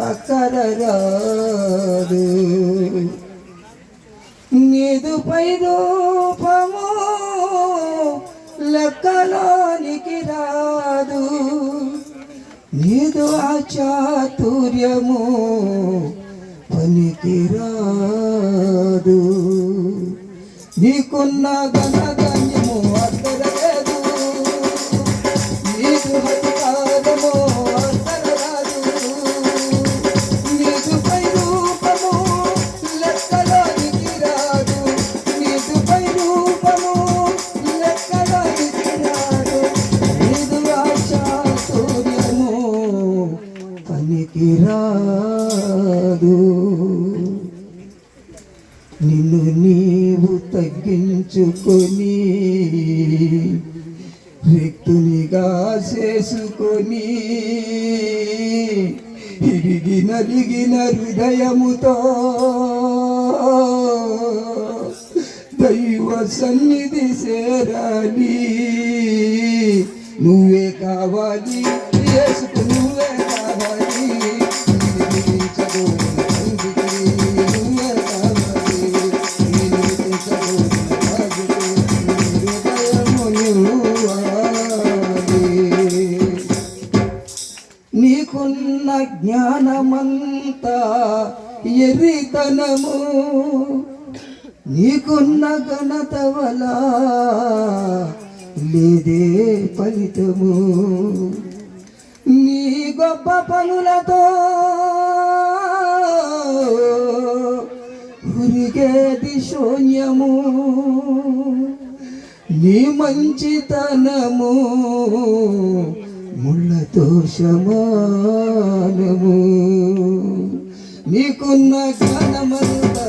అక్కరరాదు నీదుపై రూపము లెక్కలోనికి రాదు. నీదు ఆచాతుర్యము పనికి రాదు. నీకున్న ఘనధన్యము కాదు. నిన్ను నీవు తగ్గించుకొని వ్యక్తునిగా చేసుకొని ఇరిగి నలిగిన హృదయముతో దైవ సన్నిధి చేరాలి. నువ్వే కావాలి చేసుకు నువ్వే నీకున్న జ్ఞానమంతా ఎరితనము. నీకున్న ఘనత వల లేదే ఫలితము. నీ గొప్ప పనులతో ఉరిగేది శూన్యము. నీ మంచితనము ముళ్ళతో సమానము నీకున్న జ్ఞానమంతా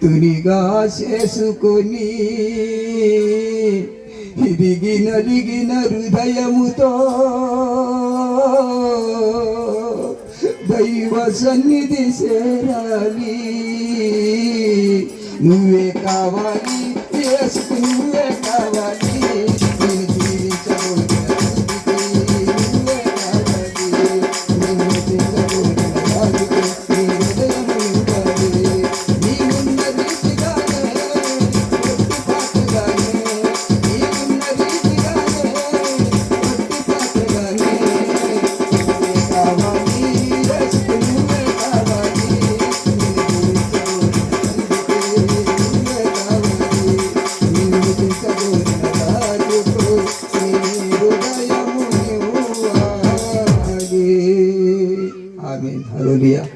తునిగా చేసుకొని ఇరిగి నలిగిన హృదయముతో దైవ సన్నిధి చేరాలి. నువ్వే కావాలి చేసుకుని लिया।